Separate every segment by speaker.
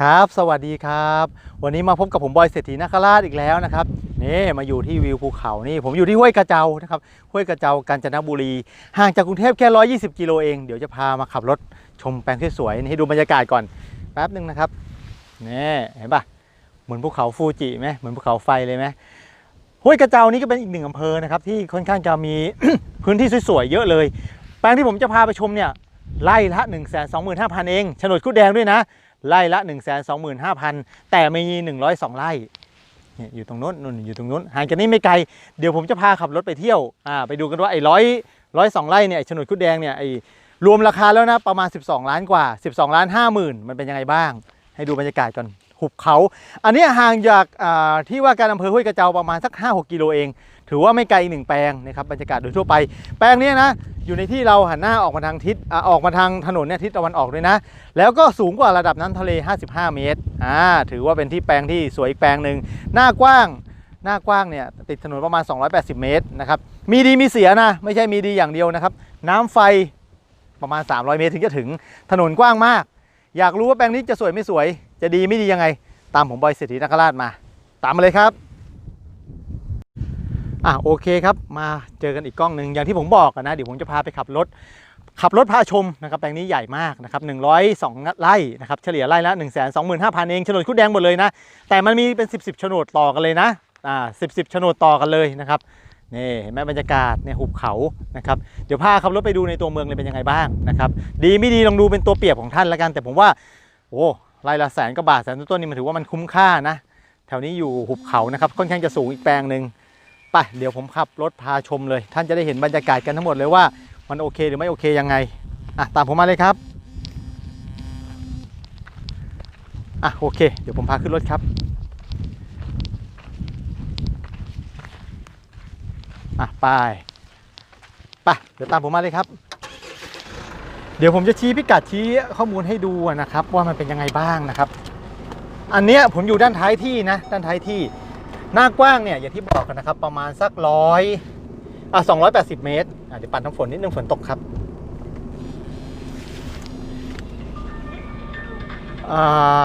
Speaker 1: ครับ สวัสดีครับ วันนี้มาพบกับผมบอยเศรษฐีนาคราชอีกแล้วนะครับนี่มาอยู่ที่วิวภูเขานี่ ผมอยู่ที่ห้วยกระเจ้านะครับห้วยกระเจ้ากาญจนบุรี ห่างจากกรุงเทพแค่ 120 กิโลเอง เดี๋ยวจะพามาขับรถชมแปลงสวยๆนี่ให้ดูบรรยากาศก่อนแป๊บหนึ่งนะครับนี่เห็นปะเหมือนภูเขาฟูจิไหมเหมือนภูเขาไฟเลยไหมห้วยกระเจ้านี่ก็เป็นอีกหนึ่งอำเภอนะครับที่ค่อนข้างจะมีพื้นที่สวยๆเยอะเลย แปลงที่ผมจะพาไปชมเนี่ยไร่ละ 1 2 5 0 0 0 เองโฉนดคุดแดงด้วยนะ ไร่ละ 1 2 5 0 0 0 แต่มี 102 ไร่เนี่ยอยู่ตรงนู้นนู่นอยู่ตรงนู้นห่างจากนี้ไม่ไกล เดี๋ยวผมจะพาขับรถไปเที่ยวอ่าไปดูกันว่าไอ้ร้อยร้อยสองไร่เนี่ยไอ้โฉนดคุดแดงเนี่ยไอ้รวมราคาแล้วนะประมาณ 12 ล้านกว่า 12 ล้าน5หมื่นมันเป็นยังไงบ้าง ให้ดูบรรยากาศก่อนหุบเขา อันนี้ห่างจากที่ว่าการอำเภอห้วยกระเจ้าประมาณสัก 5-6 กิโลเอง ถือว่าไม่ไกลอีกหนึ่งแปลงนะครับบรรยากาศโดยทั่วไป แปลงนี้นะอยู่ในที่เราหันหน้าออกมาทางทิศออกมาทางถนนเนี่ยทิศตะวันออกด้วยนะ แล้วก็สูงกว่าระดับน้ำทะเล 55 เมตรอ่าถือว่าเป็นที่แปลงที่สวยอีกแปลงหนึ่งหน้ากว้างหน้ากว้างเนี่ยติดถนนประมาณ 280 เมตรนะครับมีดีมีเสียนะ ไม่ใช่มีดีอย่างเดียวนะครับ น้ำไฟประมาณ 300 เมตรถึงจะถึงถนนกว้างมาก อยากรู้ว่าแปลงนี้จะสวยไม่สวย จะดีไม่ดียังไง ตามผมบอยเศรษฐีนคราชมา ตามมาเลยครับ อะโอเคครับมาเจอกันอีกกล้องหนึ่งอย่างที่ผมบอกนะเดี๋ยวผมจะพาไปขับรถขับรถพาชมนะครับแปลงนี้ใหญ่มากนะครับ102 ไร่นะครับเฉลี่ยไร่ละ 1 2 5 0 0 0 เองโฉนดคุดแดงหมดเลยนะ แต่มันมีเป็น 10 10โฉนดต่อกันเลยนะอ่า10 10โฉนดต่อกันเลยนะครับนี่เห็นไหมบรรยากาศเนี่ยหุบเขานะครับเดี๋ยวพาขับรถไปดูในตัวเมืองเลยเป็นยังไงบ้างนะครับดีไม่ดีลองดูเป็นตัวเปรียบของท่านละกัน แต่ผมว่าโอ้ไร่ละแสนกว่าบาทแสนต้นๆนี่มันถือว่ามันคุ้มค่านะแถวนี้อยู่หุบเขานะครับค่อนข้างจะสูงอีกแปลงหนึ่ง ไปเดี๋ยวผมขับรถพาชมเลย ท่านจะได้เห็นบรรยากาศกันทั้งหมดเลยว่า มันโอเคหรือไม่โอเคยังไงอะตามผมมาเลยครับอะโอเค เดี๋ยวผมพาขึ้นรถครับอะไปไปเดี๋ยวตามผมมาเลยครับ เดี๋ยวผมจะชี้พิกัดชี้ข้อมูลให้ดูนะครับ ว่ามันเป็นยังไงบ้างนะครับ อันเนี้ยผมอยู่ด้านท้ายที่นะ ด้านท้ายที่ หน้ากว้างเนี่ยอย่างที่บอกกันนะครับ ประมาณสักร้อยอะสองร้อยแปดสิบเมตรอะเดี๋ยวปั่นน้ำฝนนิดนึงฝนตกครับอ่า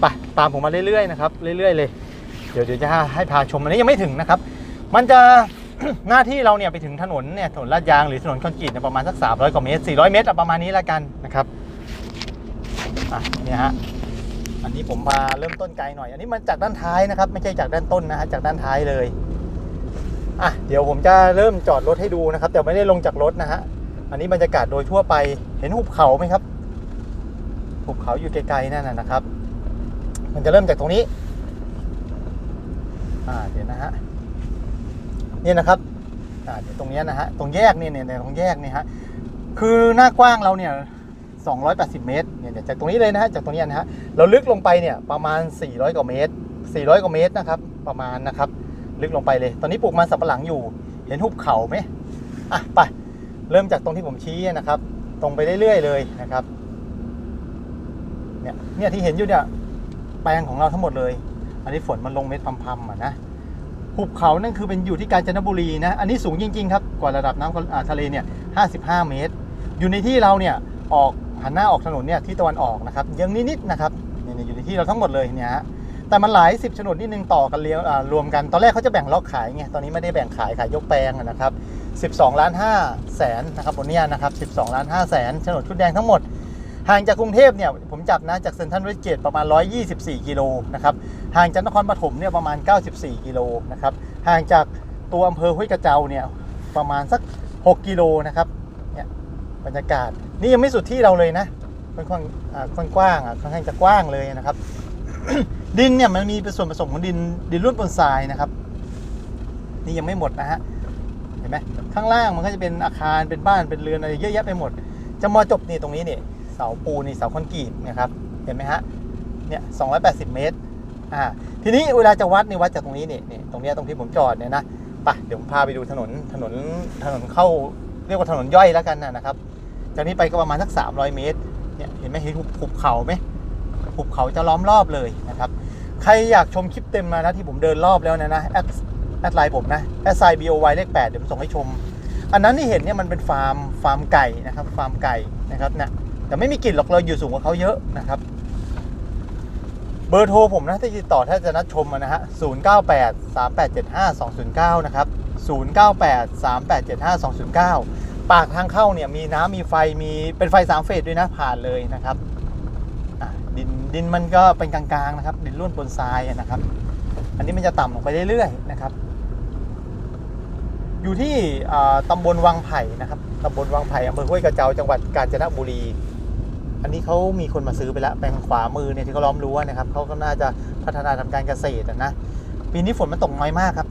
Speaker 1: ไปตามผมมาเรื่อยๆนะครับเรื่อยๆ เลย เดี๋ยวเดี๋ยวจะให้พาชมอันนี้ยังไม่ถึงนะครับ มันจะหน้าที่เราเนี่ยไปถึงถนนเนี่ยถนนลาดยางหรือถนนคอนกรีตเนี่ยประมาณสัก300กว่าเมตร400 เมตรอะประมาณนี้ละกันนะครับอะเนี่ยฮะ อันนี้ผมมาเริ่มต้นไกลหน่อย อันนี้มันจากด้านท้ายนะครับ ไม่ใช่จากด้านต้นนะฮะจากด้านท้ายเลยอะเดี๋ยวผมจะเริ่มจอดรถให้ดูนะครับ แต่ไม่ได้ลงจากรถนะฮะอันนี้บรรยากาศโดยทั่วไปเห็นหุบเขาไหมครับหุบเขาอยู่ไกลๆนั่นนะครับ มันจะเริ่มจากตรงนี้อ่าเดี๋ยวนะฮะเนี่ยนะครับอ่าเดี๋ยวตรงนี้นะฮะตรงแยกนี่เนี่ยเนี่ยตรงแยกเนี่ยฮะคือหน้ากว้างเราเนี่ย 280 เมตรเนี่ยจากตรงนี้เลยนะฮะจากตรงนี้นะฮะเราลึกลงไปเนี่ยประมาณ 400 กว่าเมตร 400 กว่าเมตรนะครับประมาณนะครับลึกลงไปเลย ตอนนี้ปลูกมันสับปะหลังอยู่เห็นหุบเขาไหมอะไปเริ่มจากตรงที่ผมชี้นะครับ ตรงไปเรื่อยๆเลยนะครับเนี่ยเนี่ยที่เห็นอยู่เนี่ยแปลงของเราทั้งหมดเลย อันนี้ฝนมันลงเม็ดพำๆอะนะหุบเขานั่นคือเป็นอยู่ที่กาญจนบุรีนะ อันนี้สูงจริงๆครับ กว่าระดับน้ำทะเลเนี่ย 55 เมตร อยู่ในที่เราเนี่ย ออก หันหน้าออกถนนเนี่ยที่ตะวันออกนะครับยังนิดๆนะครับเนี่ยอยู่ในที่เราทั้งหมดเลยเนี่ยฮะแต่มันหลายสิบโฉนดนิดนึงต่อกันเรียงรวมกันตอนแรกเขาจะแบ่งล็อกขายไงตอนนี้ไม่ได้แบ่งขายขายยกแปลงนะครับ12ล้าน5แสนนะครับบนเนี้ยนะครับ12ล้าน5แสนโฉนดชุดแดงทั้งหมดห่างจากกรุงเทพเนี่ยผมจับนะจากเซ็นทรัลเวสเกตประมาณ 124 กิโลนะครับห่างจากนครปฐมเนี่ยประมาณ 94 กิโลนะครับห่างจากตัวอำเภอห้วยกระเจ้าเนี่ยประมาณสัก 6 กิโลนะครับเนี่ยบรรยากาศ นี่ยังไม่สุดที่เราเลยนะค่อนข้างค่อนกว้างอะค่อนข้างจะกว้างเลยนะครับ ดินเนี่ยมันมีเป็นส่วนผสมของดินดินร่วนปนทรายนะครับ นี่ยังไม่หมดนะฮะเห็นไหมข้างล่างมันก็จะเป็นอาคารเป็นบ้านเป็นเรือนอะไรเยอะแยะไปหมด จะมาจบนี่ตรงนี้นี่เสาปูนี่เสาคอนกรีตนะครับเห็นไหมฮะเนี่ย280เมตรอ่าทีนี้เวลาจะวัดนี่วัดจากตรงนี้นี่นี่ตรงนี้ตรงที่ผมจอดเนี่ยนะไปเดี๋ยวผมพาไปดูถนนถนนถนนเข้าเรียกว่าถนนย่อยแล้วกันนะครับ จากนี้ไปก็ประมาณสัก 300 เมตรเนี่ยเห็นไหมเห็นหุบเขาไหมหุบเขาจะล้อมรอบเลยนะครับ ใครอยากชมคลิปเต็มมานะที่ผมเดินรอบแล้วเนะนะแอดแอดไลน์ผมนะแอดไซบีโอวเลข8เดี๋ยวผมส่งให้ชม อันนั้นที่เห็นเนี่ยมันเป็นฟาร์มฟาร์มไก่นะครับฟาร์มไก่นะครับเนี่ยแต่ไม่มีกลิ่นหรอกเราอยู่สูงกว่าเขาเยอะนะครับ เบอร์โทรผมนะที่ติดต่อถ้าจะนัดชมอะนะฮะ098 3875 209 นะครับ 098 3875 209 ปากทางเข้าเนี่ยมีน้ำมีไฟมีเป็นไฟสามเฟสด้วยนะผ่านเลยนะครับดินดินมันก็เป็นกลางๆนะครับ ดินร่วนบนทรายนะครับ อันนี้มันจะต่ำลงไปเรื่อยๆนะครับ อยู่ที่อ่าตำบลวังไผ่นะครับตำบลวังไผ่อำเภอห้วยกระเจ้าจังหวัดกาญจนบุรี อันนี้เขามีคนมาซื้อไปแล้วแปลงขวามือเนี่ยที่เขาล้อมรั้วนะครับเขาก็น่าจะพัฒนาทำการเกษตรนะปีนี้ฝนมันตกน้อยมากครับ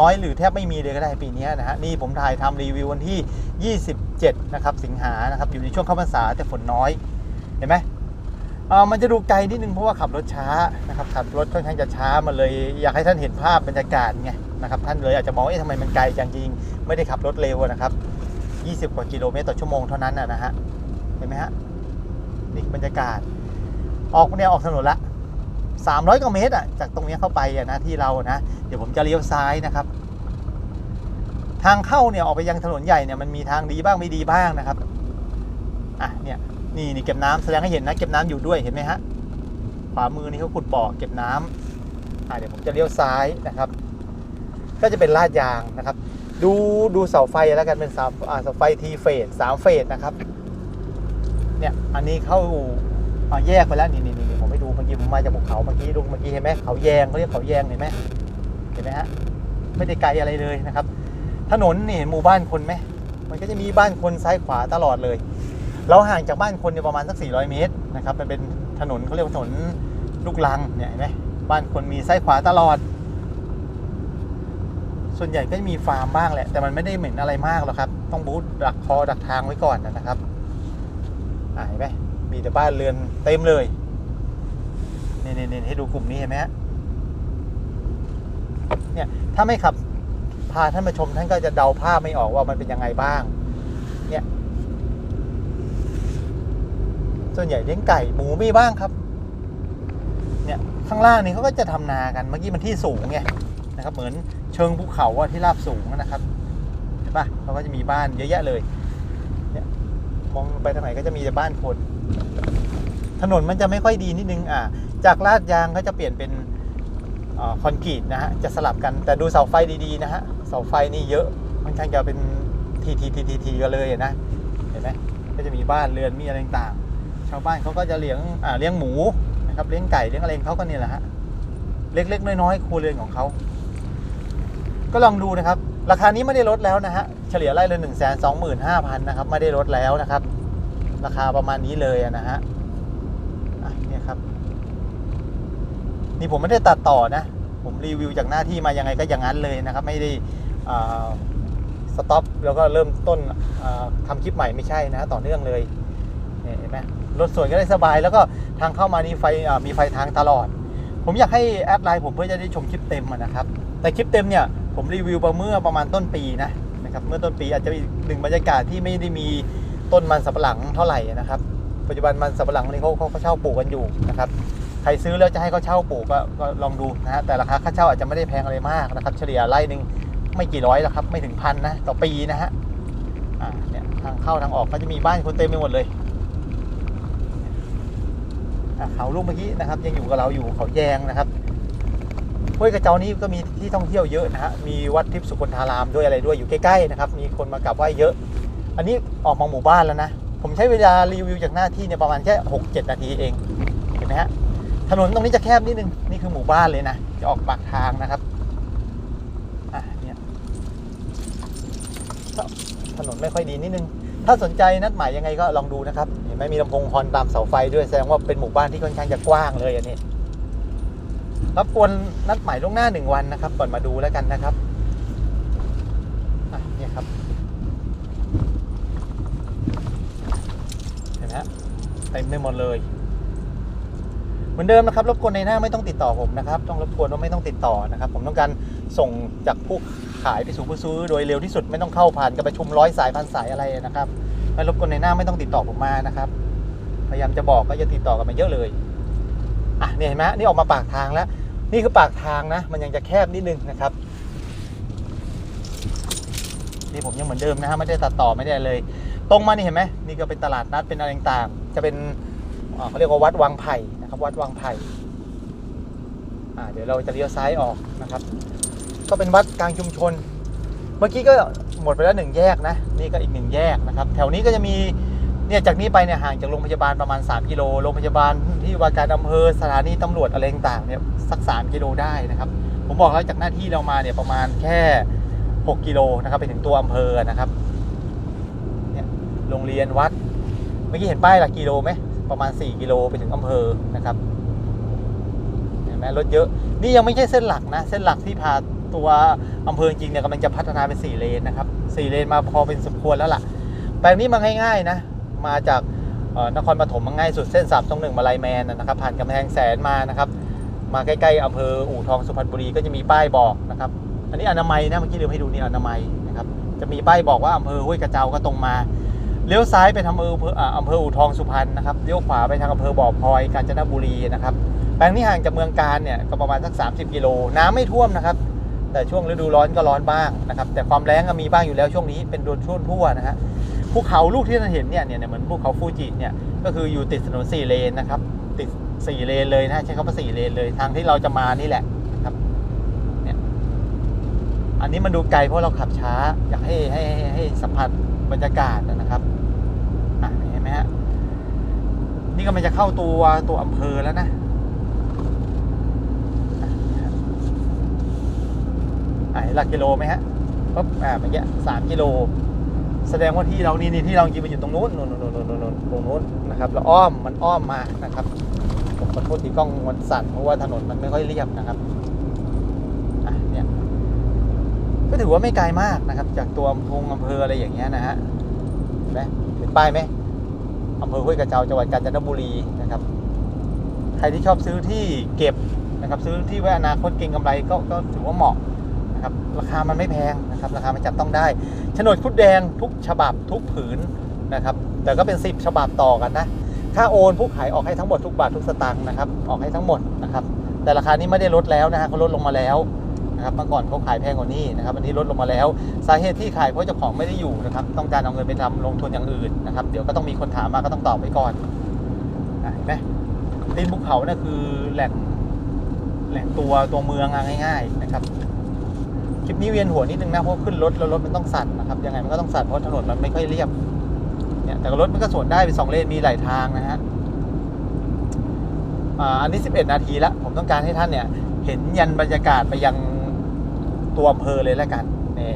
Speaker 1: น้อยหรือแทบไม่มีเลยก็ได้ปีนี้นะฮะนี่ผมถ่ายทำรีวิววันที่ 27 นะครับสิงหานะครับอยู่ในช่วงเข้าพรรษาแต่ฝนน้อยเห็นไหมเออมันจะดูไกลนิดนึงเพราะว่าขับรถช้านะครับขับรถค่อนข้างจะช้ามาเลยอยากให้ท่านเห็นภาพบรรยากาศไงนะครับท่านเลยอาจจะมองว่าเอ๊ะทำไมมันไกลจังจริงไม่ได้ขับรถเร็วนะครับ 20 กว่ากิโลเมตรต่อชั่วโมงเท่านั้นนะนะฮะเห็นไหมฮะนี่บรรยากาศ ออกเนี่ยออกถนนละ 300กว่าเมตรอะจากตรงนี้เข้าไปอะนะที่เรานะเดี๋ยวผมจะเลี้ยวซ้ายนะครับ ทางเข้าเนี่ยออกไปยังถนนใหญ่เนี่ยมันมีทางดีบ้างไม่ดีบ้างนะครับอะเนี่ยนี่นี่เก็บน้ำแสดงให้เห็นนะเก็บน้ำอยู่ด้วยเห็นไหมฮะขวามือนี่เขาขุดบ่อเก็บน้ำอะเดี๋ยวผมจะเลี้ยวซ้ายนะครับ ก็จะเป็นลาดยางนะครับ ดูดูเสาไฟแล้วกันเป็นเสาอ่าเสาไฟทีเฟสสามเฟสนะครับเนี่ยอันนี้เข้าอ่าแยกไปแล้วนี่นี่นี่ มื่อกี้ผมมาจากภูเขาเมื่อกี้ดูเมื่อกี้เห็นไหมเขาแยงเขาเรียกเขาแยงเห็นไหมเห็นไหมฮะไม่ได้ไกลอะไรเลยนะครับ ถนนนี่เห็นหมู่บ้านคนไหมมันก็จะมีบ้านคนซ้ายขวาตลอดเลย เราห่างจากบ้านคนเนี่ยประมาณสัก 400 เมตรนะครับมันเป็นถนนเขาเรียกว่าถนนลูกลังเนี่ยเห็นไหมบ้านคนมีซ้ายขวาตลอด ส่วนใหญ่ก็จะมีฟาร์มบ้างแหละ แต่มันไม่ได้เหม็นอะไรมากหรอกครับ ต้องบูทดักคอดักทางไว้ก่อนนะครับเห็นไหมมีแต่บ้านเรือนเต็มเลย นี่นี่นี่ให้ดูกลุ่มนี้เห็นไหมฮะเนี่ยถ้าไม่ขับพาท่านมาชมท่านก็จะเดาภาพไม่ออกว่ามันเป็นยังไงบ้าง เนี่ย ส่วนใหญ่เลี้ยงไก่หมูมีบ้างครับ เนี่ยข้างล่างนี่เขาก็จะทำนากันเมื่อกี้มันที่สูงไงนะครับ เหมือนเชิงภูเขาอะที่ราบสูงนะครับเห็นปะเขาก็จะมีบ้านเยอะแยะเลย เนี่ยมองไปทางไหนก็จะมีแต่บ้านคน ถนนมันจะไม่ค่อยดีนิดนึงอ่าจากลาดยางก็จะเปลี่ยนเป็นคอนกรีตนะฮะจะสลับกันแต่ดูเสาไฟดีๆนะฮะเสาไฟนี่เยอะค่อนข้างจะเป็นทีทีทีทีทีกันเลยนะเห็นไหมก็จะมีบ้านเรือนมีอะไรต่างชาวบ้านเขาก็จะเลี้ยงอ่าเลี้ยงหมูนะครับเลี้ยงไก่เลี้ยงอะไรเขาก็เนี่ยแหละฮะเล็กๆน้อยๆครัวเรือนของเขาก็ลองดูนะครับ ราคานี้ไม่ได้ลดแล้วนะฮะเฉลี่ยไร่ละหนึ่งแสนสองหมื่นห้าพันนะครับไม่ได้ลดแล้วนะครับ ราคาประมาณนี้เลยนะฮะเนี่ยครับ นี่ผมไม่ได้ตัดต่อนะ ผมรีวิวจากหน้าที่มายังไงก็อย่างนั้นเลยนะครับ ไม่ได้สต็อปแล้วก็เริ่มต้นอ่าทำคลิปใหม่ไม่ใช่นะต่อเนื่องเลยเห็นไหมรถสวนก็ได้สบาย แล้วก็ทางเข้ามานี่ไฟมีไฟทางตลอด ผมอยากให้แอดไลน์ผมเพื่อจะได้ชมคลิปเต็มนะครับ แต่คลิปเต็มเนี่ยผมรีวิวไปเมื่อประมาณต้นปีนะนะครับเมื่อต้นปีอาจจะมีหนึ่งบรรยากาศที่ไม่ได้มีต้นมันสับปะหลังเท่าไหร่นะครับ ปัจจุบันมันสับปะหลังนี่เขาเขาเขาเช่าปลูกกันอยู่นะครับ ใครซื้อแล้วจะให้เขาเช่าปลูกก็ก็ลองดูนะฮะแต่ราคาค่าเช่าอาจจะไม่ได้แพงอะไรมากนะครับ เฉลี่ยไร่หนึ่งไม่กี่ร้อยหรอกครับ ไม่ถึงพันนะต่อปีนะฮะอ่าเนี่ยทางเข้าทางออกก็จะมีบ้านคนเต็มไปหมดเลยเขาลูกเมื่อกี้นะครับ ยังอยู่กับเราอยู่เขาแยงนะครับห้วยกระเจ้านี้ก็มีที่ท่องเที่ยวเยอะนะฮะมีวัดทิพย์สุคนธารามด้วยอะไรด้วยอยู่ใกล้ๆนะครับมีคนมากราบไหว้เยอะ อันนี้ออกมาหมู่บ้านแล้วนะผมใช้เวลารีวิวจากหน้าที่เนี่ยประมาณแค่หกเจ็ดนาทีเองเห็นไหมฮะ ถนนตรงนี้จะแคบนิดนึง นี่คือหมู่บ้านเลยนะ จะออกปากทางนะครับ อะเนี่ยถนนไม่ค่อยดีนิดนึง ถ้าสนใจนัดหมายยังไงก็ลองดูนะครับ เห็นไหมมีลำโพงฮอนตามเสาไฟด้วยแสดงว่าเป็นหมู่บ้านที่ค่อนข้างจะกว้างเลยอันนี้รับกวนนัดหมายล่วงหน้าหนึ่งวันนะครับ ก่อนมาดูแล้วกันนะครับเนี่ยครับ เห็นไหมเต็มไปหมดเลย มือนเดิมนะครับรบกวนในหน้าไม่ต้องติดต่อผมนะครับต้องรบกวนว่าไม่ต้องติดต่อนะครับผมต้องการส่งจากผู้ขายไปสู่ผู้ซื้อโดยเร็วที่สุดไม่ต้องเข้าผ่านการประชุมร้อยสายพันสายอะไรนะครับไม่รบกวนในหน้าไม่ต้องติดต่อผมมานะครับพยายามจะบอกก็จะติดต่อกันมาเยอะเลยอะเนี่ยเห็นไหมนี่ออกมาปากทางแล้ว นี่คือปากทางนะ มันยังจะแคบนิดนึงนะครับนี่ผมยังเหมือนเดิมนะฮะไม่ได้ตัดต่อไม่ได้เลย ตรงมานี่เห็นไหมนี่ก็เป็นตลาดนัดเป็นอะไรต่างจะเป็น เอ่อเขาเรียกว่าวัดวังไผ่นะครับวัดวังไผ่อ่าเดี๋ยวเราจะเลี้ยวซ้ายออกนะครับ ก็เป็นวัดกลางชุมชน เมื่อกี้ก็หมดไปแล้วหนึ่งแยกนะ นี่ก็อีกหนึ่งแยกนะครับ แถวนี้ก็จะมีเนี่ยจากนี้ไปเนี่ยห่างจากโรงพยาบาลประมาณ 3 กิโล โรงพยาบาลที่ว่าการอำเภอสถานีตำรวจอะไรต่างเนี่ยสัก 3 กิโลได้นะครับ ผมบอกแล้วจากหน้าที่เรามาเนี่ยประมาณแค่ 6 กิโลนะครับไปถึงตัวอำเภอนะครับเนี่ยโรงเรียนวัด เมื่อกี้เห็นป้ายหลักกิโลไหม ประมาณ 4 กิโลไปถึงอำเภอนะครับเห็นไหมรถเยอะ นี่ยังไม่ใช่เส้นหลักนะ เส้นหลักที่พาตัวอำเภอจริงเนี่ยกำลังจะพัฒนาเป็น4เลนนะครับ4เลนมาพอเป็นสมควรแล้วล่ะแปลงนี้มาง่ายๆนะ มาจากนครปฐมมาง่ายสุดเส้นสับตรงหนึ่งมาลายแมนนะครับ ผ่านกำแพงแสนมานะครับ มาใกล้ๆอำเภออู่ทองสุพรรณบุรีก็จะมีป้ายบอกนะครับ อันนี้อนามัยนะเมื่อกี้ลืมให้ดูนี่อนามัยนะครับ จะมีป้ายบอกว่าอำเภอห้วยกระเจ้าก็ตรงมา เลี้ยวซ้ายไปทางอำเภออำเภออู่ทองสุพรรณนะครับเลี้ยวขวาไปทางอำเภอบ่อพลอยกาญจนบุรีนะครับแปลงนี้ห่างจากเมืองการเนี่ยก็ประมาณสัก 30 กิโล น้ำไม่ท่วมนะครับ แต่ช่วงฤดูร้อนก็ร้อนบ้างนะครับแต่ความแรงก็มีบ้างอยู่แล้วช่วงนี้เป็นโดนช่วงทั่วนะฮะภูเขาลูกที่ท่านเห็นเนี่ยเนี่ยเหมือนภูเขาฟูจิเนี่ยก็คืออยู่ติดถนนสี่เลนนะครับติดสี่เลนเลยนะใช้คำว่าสี่เลนเลยทางที่เราจะมานี่แหละนะครับเนี่ยอันนี้มันดูไกลเพราะเราขับช้าอยากให้ให้ให้ให้สัมผัส บรรยากาศนะครับอะเห็นไหมฮะนี่ก็มันจะเข้าตัวตัวอำเภอแล้วนะอะเนี่ยฮะอะเห็นหลักกิโลไหมฮะปุ๊บอ่าเมื่อกี้สามกิโล แสดงว่าที่เรานี่นี่ที่เราจริงๆมันอยู่ตรงนู้นนู้นนู้นนู้นนู้นนู้นตรงนู้นนะครับแล้วอ้อมมันอ้อมมานะครับผมขอโทษที่กล้องมันสั่นเพราะว่าถนนมันไม่ค่อยเรียบนะครับอะเนี่ย ก็ถือว่าไม่ไกลมากนะครับ จากตัวอำเภออำเภออะไรอย่างเงี้ยนะฮะเห็นไหมเห็นป้ายไหมอำเภอห้วยกระเจ้าจังหวัดกาญจนบุรีนะครับ ใครที่ชอบซื้อที่เก็บนะครับซื้อที่ไว้อนาคตเก็งกำไรก็ก็ถือว่าเหมาะนะครับราคามันไม่แพงนะครับราคามันจับต้องได้โฉนดคุดแดงทุกฉบับทุกผืนนะครับแต่ก็เป็น 10 ฉบับต่อกันนะค่าโอนผู้ขายออกให้ทั้งหมดทุกบาททุกสตางค์นะครับออกให้ทั้งหมดนะครับแต่ราคานี้ไม่ได้ลดแล้วนะฮะเขาลดลงมาแล้ว นะครับเมื่อก่อนเขาขายแพงกว่านี้นะครับวันนี้ลดลงมาแล้ว สาเหตุที่ขายเพราะเจ้าของไม่ได้อยู่นะครับต้องการเอาเงินไปทำลงทุนอย่างอื่นนะครับเดี๋ยวก็ต้องมีคนถามมาก็ต้องตอบไปก่อนเห็นไหมตีนภูเขานั่คือแหล่งแหล่งตัวตัวเมืองง่าย ๆนะครับคลิปนี้เวียนหัวนิดนึงนะเพราะขึ้นรถแล้วรถมันต้องสั่นนะครับยังไงมันก็ต้องสั่นเพราะถนนมันไม่ค่อยเรียบเนี่ยแต่รถมันก็สวนได้เป็นสองเลนมีหลายทางนะฮะอันนี้ 11 นาทีแล้ว ผมต้องการให้ท่านเนี่ย เห็นยันบรรยากาศไปยัง ตัวอำเภอเลยแล้วกันนี่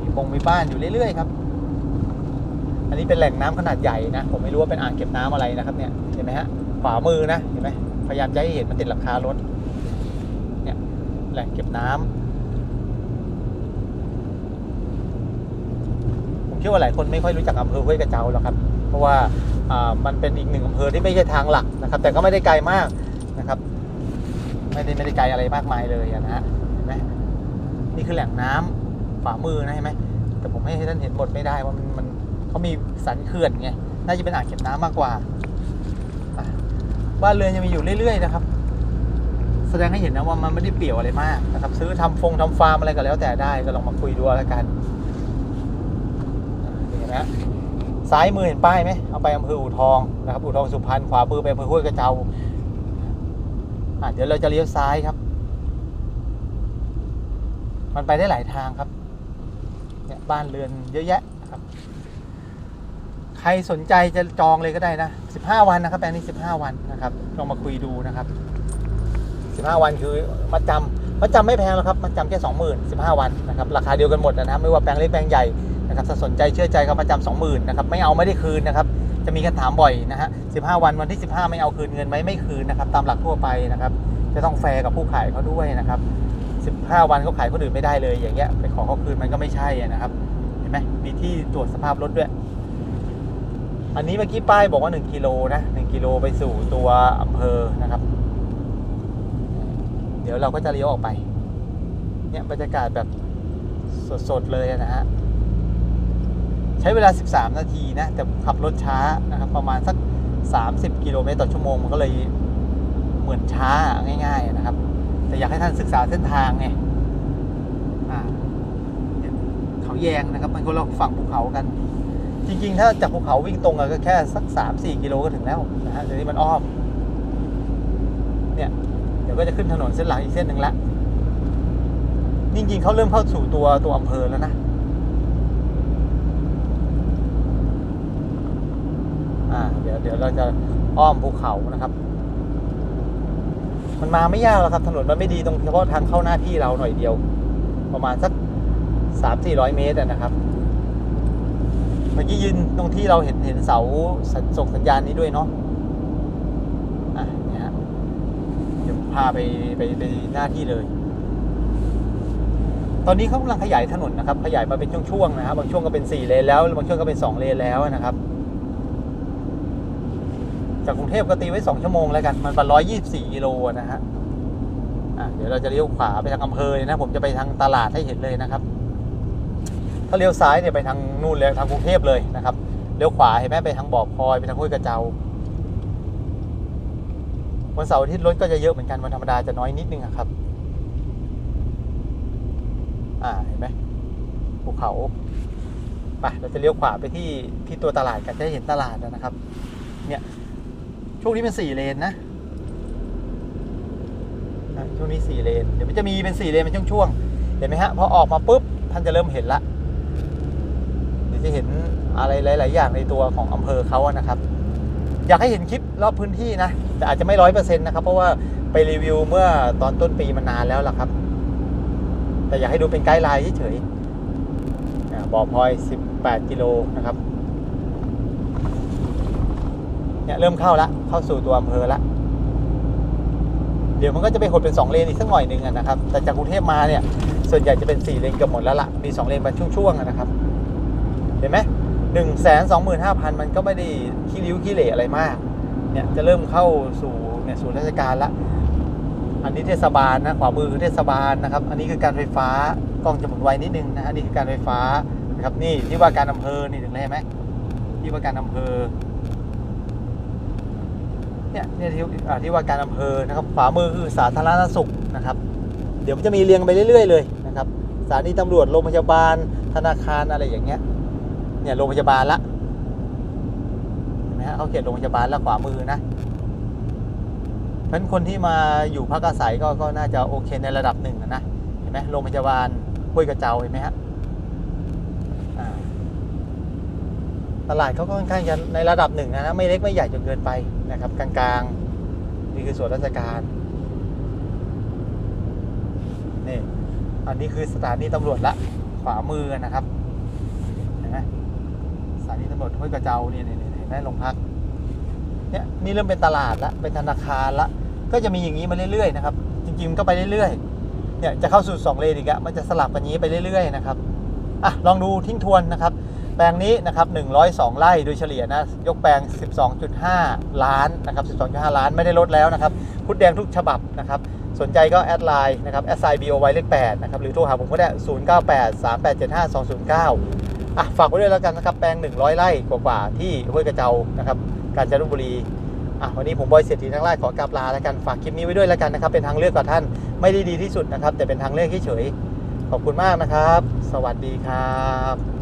Speaker 1: มีปงมีบ้านอยู่เรื่อยๆครับ อันนี้เป็นแหล่งน้ำขนาดใหญ่นะผมไม่รู้ว่าเป็นอ่างเก็บน้ำอะไรนะครับเนี่ยเห็นไหมฮะขวามือนะเห็นไหมพยายามจะให้เห็นมันติดหลังคารถเนี่ยแหล่งเก็บน้ำผมเชื่อว่าหลายคนไม่ค่อยรู้จักอำเภอห้วยกระเจ้าหรอกครับ เพราะว่าอ่ามันเป็นอีกหนึ่งอำเภอที่ไม่ใช่ทางหลักนะครับ แต่ก็ไม่ได้ไกลมากนะครับ ไม่ได้ไม่ได้ไกลอะไรมากมายเลยอะนะฮะเห็นไหม นี่คือแหล่งน้ำฝ่ามือนะเห็นไหมแต่ผมให้ท่านเห็นหมดไม่ได้ว่ามันมันเขามีสันเขื่อนไงน่าจะเป็นอ่างเก็บน้ำมากกว่าบ้านเรือนยังมีอยู่เรื่อยๆนะครับ แสดงให้เห็นนะว่ามันไม่ได้เปี่ยวอะไรมากนะครับซื้อทำฟงทำฟาร์มอะไรก็แล้วแต่ได้ก็ลองมาคุยดูแล้วกันเห็นไหมฮะซ้ายมือเห็นป้ายไหมเอาไปอำเภออู่ทองนะครับอู่ทองสุพรรณขวามือไปอำเภอห้วยกระเจ้าอะเดี๋ยวเราจะเลี้ยวซ้ายครับ มันไปได้หลายทางครับเนี่ยบ้านเรือนเยอะแยะครับ ใครสนใจจะจองเลยก็ได้นะ15 วันนะครับแปลงนี้ 15 วันนะครับลองมาคุยดูนะครับ 15 วันคือมัดจำมัดจำไม่แพงหรอกครับมัดจำแค่20,000 15 วันนะครับราคาเดียวกันหมดนะครับไม่ว่าแปลงเล็กแปลงใหญ่นะครับถ้าสนใจเชื่อใจครับมัดจำ20,000นะครับไม่เอาไม่ได้คืนนะครับจะมีคำถามบ่อยนะฮะ 15 วันวันที่ 15 ไม่เอาคืนเงินไหมไม่คืนนะครับ ตามหลักทั่วไปนะครับ จะต้องแฟร์กับผู้ขายเขาด้วยนะครับ 15 วันเขาขายคนอื่นไม่ได้เลยอย่างเงี้ยไปขอเขาคืนมันก็ไม่ใช่นะครับเห็นไหมมีที่ตรวจสภาพรถด้วย อันนี้เมื่อกี้ป้ายบอกว่า 1กิโลนะ1กิโลไปสู่ตัวอำเภอนะครับ เดี๋ยวเราก็จะเลี้ยวออกไป เนี่ยบรรยากาศแบบสดๆเลยนะฮะใช้เวลา 13 นาทีนะแต่ขับรถช้านะครับ ประมาณสัก 30 กิโลเมตรต่อชั่วโมงมันก็เลยเหมือนช้าง่าย ๆ นะครับ แต่อยากให้ท่านศึกษาเส้นทางไงเขาแยงนะครับ มันก็เราฝั่งภูเขากัน จริง ๆ ถ้าจากภูเขาวิ่งตรงก็แค่สัก3-4กิโลก็ถึงแล้วนะฮะเดี๋ยวนี้มันอ้อม เนี่ยเดี๋ยวก็จะขึ้นถนนเส้นหลักอีกเส้นหนึ่งละจริงๆเขาเริ่มเข้าสู่ตัวตัวอำเภอแล้วนะอ่าเดี๋ยวเดี๋ยวเราจะอ้อมภูเขานะครับ มันมาไม่ยากหรอกครับถนนมันไม่ดีตรงเฉพาะทางเข้าหน้าที่เราหน่อยเดียว ประมาณสักสามสี่ร้อยเมตรนะครับเมื่อกี้ยืนตรงที่เราเห็นเห็นเสาสัญส่งสัญญาณนี้ด้วยเนาะอะเนี่ยฮะเดี๋ยวพาไปไปไปหน้าที่เลย ตอนนี้เขากำลังขยายถนนนะครับ ขยายมาเป็นช่วงๆนะครับ บางช่วงก็เป็นสี่เลนแล้ว บางช่วงก็เป็นสองเลนแล้วนะครับ จากกรุงเทพก็ตีไว้สองชั่วโมงแล้วกัน มันประร้อยยี่สิบสี่กิโลนะฮะเดี๋ยวเราจะเลี้ยวขวาไปทางอำเภอเลยนะ ผมจะไปทางตลาดให้เห็นเลยนะครับ ถ้าเลี้ยวซ้ายเนี่ยไปทางนู่นเลยทางกรุงเทพเลยนะครับ เลี้ยวขวาเห็นไหมไปทางบ่อพลอยไปทางห้วยกระเจ้าวันเสาร์อาทิตย์รถก็จะเยอะเหมือนกันวันธรรมดาจะน้อยนิดนึงครับ อ่าเห็นไหมภูเขาไปเราจะเลี้ยวขวาไปที่ที่ตัวตลาดกันจะเห็นตลาดแล้วนะครับ เนี่ย ช่วงนี้เป็นสี่เลนนะช่วงนี้สี่เลน เดี๋ยวมันจะมีเป็นสี่เลนเป็นช่วงๆ เห็นไหมฮะ พอออกมาปุ๊บ ท่านจะเริ่มเห็นละเดี๋ยวจะเห็นอะไรหลาย ๆ อย่างในตัวของอำเภอเขาอะนะครับ อยากให้เห็นคลิปรอบพื้นที่นะ แต่อาจจะไม่ร้อยเปอร์เซ็นต์นะครับ เพราะว่าไปรีวิวเมื่อตอนต้นปีมานานแล้วล่ะครับ แต่อยากให้ดูเป็นไกด์ไลน์เฉยๆบ่อพลอย 18 กิโลนะครับ เนี่ยเริ่มเข้าละเข้าสู่ตัวอำเภอละเดี๋ยวมันก็จะไปหดเป็น 2 เลนอีกสักหน่อยหนึ่งนะครับ แต่จากกรุงเทพมาเนี่ยส่วนใหญ่จะเป็น 4 เลนเกือบหมดแล้วละมี 2 เลนเป็นช่วงๆนะครับ เห็นไหมหนึ่งแสนสองหมื่นห้าพันมันก็ไม่ได้ขี้ริ้วขี้เหร่อะไรมากเนี่ยจะเริ่มเข้าสู่เนี่ยศูนย์ราชการละอันนี้เทศบาลนะขวามือคือเทศบาลนะครับ อันนี้คือการไฟฟ้ากล้องจะหมุนไวนิดนึงนะฮะนี่คือการไฟฟ้านะครับนี่ที่ว่าการอำเภอนี่ถึงเลยไหมที่ว่าการอำเภอ เนี่ยเนี่ยที่อ่าที่ว่าการอำเภอนะครับขวามือคือสาธารณสุขนะครับ เดี๋ยวมันจะมีเรียงไปเรื่อย ๆ เลยนะครับสถานีตำรวจโรงพยาบาลธนาคารอะไรอย่างเงี้ยเนี่ยโรงพยาบาลละเห็นไหมฮะเขาเขียนโรงพยาบาลละขวามือนะเพราะฉะนั้นคนที่มาอยู่พักอาศัยก็ก็น่าจะโอเคในระดับหนึ่งนะนะเห็นไหมโรงพยาบาลห้วยกระเจ้าเห็นไหมฮะอ่า ตลาดเขาก็ค่อนข้างจะในระดับหนึ่งนะไม่เล็กไม่ใหญ่จนเกินไปนะครับกลางๆนี่คือส่วนราชการนี่อันนี้คือสถานีตำรวจละขวามือนะครับเห็นไหมสถานีตำรวจห้วยกระเจ้าเนี่ยเนี่ยเนี่ยเห็นไหมโรงพักเนี่ยนี่เริ่มเป็นตลาดละเป็นธนาคารละก็จะมีอย่างนี้มาเรื่อยๆนะครับ จริงๆมันก็ไปเรื่อยๆเนี่ยจะเข้าสู่2เลนอีกอะมันจะสลับกันนี้ไปเรื่อยๆนะครับอะลองดูทิ้งทวนนะครับ ปลงนี้นะครับ 102 ไร่โดยเฉลี่ยนะ ยกแปลง 12.5 ล้านนะครับ 12.5 ล้านไม่ได้ลดแล้วนะครับ พุดแดงทุกฉบับนะครับ สนใจก็แอดไลน์นะครับ แอดไซน์ BO ไวเลข8นะครับ หรือโทรหาผมก็ได้ 098 3875 209 อะ ฝากไว้ด้วยแล้วกันนะครับ แปลง 100 ไร่กว่าๆ ที่ห้วยกระเจ้านะครับ กาญจนบุรี อะ วันนี้ผมบอยเศรษฐีทั้งไร่ขอกราบลาแล้วกัน ฝากคลิปนี้ไว้ด้วยแล้วกันนะครับ เป็นทางเลือกกับท่าน ไม่ได้ดีที่สุดนะครับ แต่เป็นทางเลือกเฉยขอบคุณมากนะครับ สวัสดีครับ